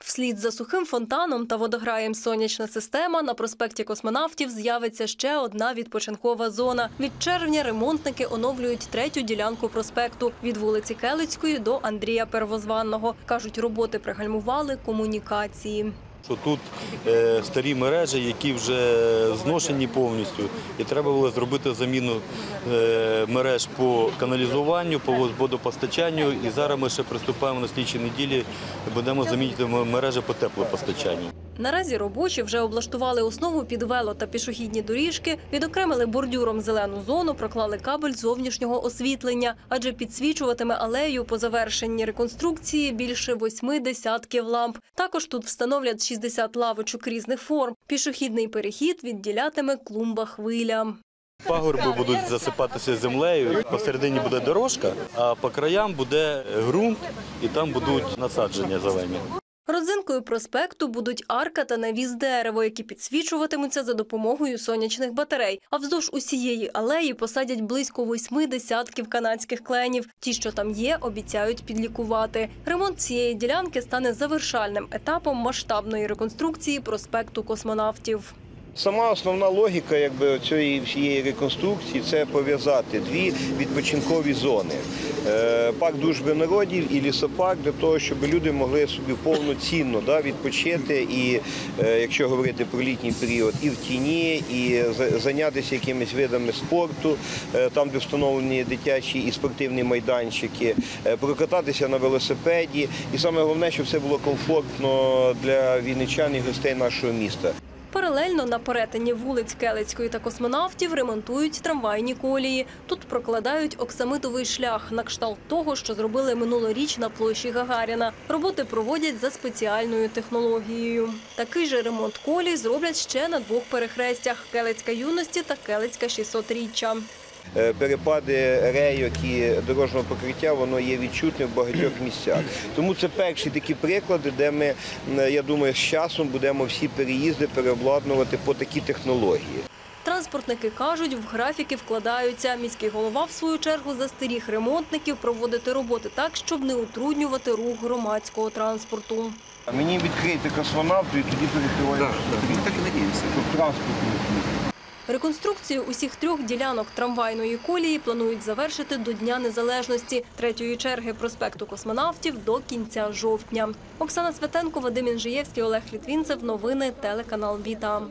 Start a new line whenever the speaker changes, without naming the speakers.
Вслід за сухим фонтаном та водограєм сонячна система на проспекті космонавтів з'явиться ще одна відпочинкова зона. Від червня ремонтники оновлюють третю ділянку проспекту від вулиці Келицької до Андрія Первозванного. кажуть, роботи пригальмували комунікації.
Що тут е, старі мережі, які вже зношені повністю, і треба було зробити заміну е, мереж по каналізуванню, по водопостачанню. І зараз ми ще приступаємо на слідчій неділі, будемо замінити мережі по теплопостачанню.
Наразі робочі вже облаштували основу під вело та пішохідні доріжки, відокремили бордюром зелену зону, проклали кабель зовнішнього освітлення, адже підсвічуватиме алею по завершенні реконструкції більше восьми десятків ламп. Також тут встановлять 60 лавочок різних форм. Пішохідний перехід відділятиме клумба хвиля.
Пагорби будуть засипатися землею, посередині буде дорожка, а по краям буде ґрунт і там будуть насадження зелені.
Родзинкою проспекту будуть арка та навіс дерево, які підсвічуватимуться за допомогою сонячних батарей. А вздовж усієї алеї посадять близько восьми десятків канадських кленів. Ті, що там є, обіцяють підлікувати. Ремонт цієї ділянки стане завершальним етапом масштабної реконструкції проспекту космонавтів.
Сама основна логіка якби, цієї всієї реконструкції це пов'язати дві відпочинкові зони: Е, парк дружби народів і лісопарк для того, щоб люди могли собі повноцінно да, відпочити і, е, якщо говорити про літній період, і в тіні, і зайнятися якимись видами спорту, е, там, де встановлені дитячі і спортивні майданчики, прокататися на велосипеді. І саме головне, щоб це було комфортно для вінничан і гостей нашого міста.
Паралельно на перетині вулиць Келицької та космонавтів ремонтують трамвайні колії. Тут прокладають оксамитовий шлях на кшталт того, що зробили минулоріч на площі Гагаріна. Роботи проводять за спеціальною технологією. Такий же ремонт колій зроблять ще на двох перехрестях – Келицька юності та Келицька 600-річчя.
Е, перепади рейок і дорожнього покриття воно є відчутне в багатьох місцях. Тому це перші такі приклади, де ми, я думаю, з часом будемо всі переїзди переобладнувати по такій технології.
Транспортники кажуть, в графіки вкладаються. Міський голова, в свою чергу, застеріг ремонтників проводити роботи так, щоб не утруднювати рух громадського транспорту.
Мені відкрити космонавту і тоді перекриваємо
Так і надіємося.
транспорт.
Реконструкцію усіх трьох ділянок трамвайної колії планують завершити до Дня Незалежності третьої черги проспекту космонавтів до кінця жовтня. Оксана Святенко, Вадим Інжиєвський, Олег Літвінцев. Новини телеканал Віта.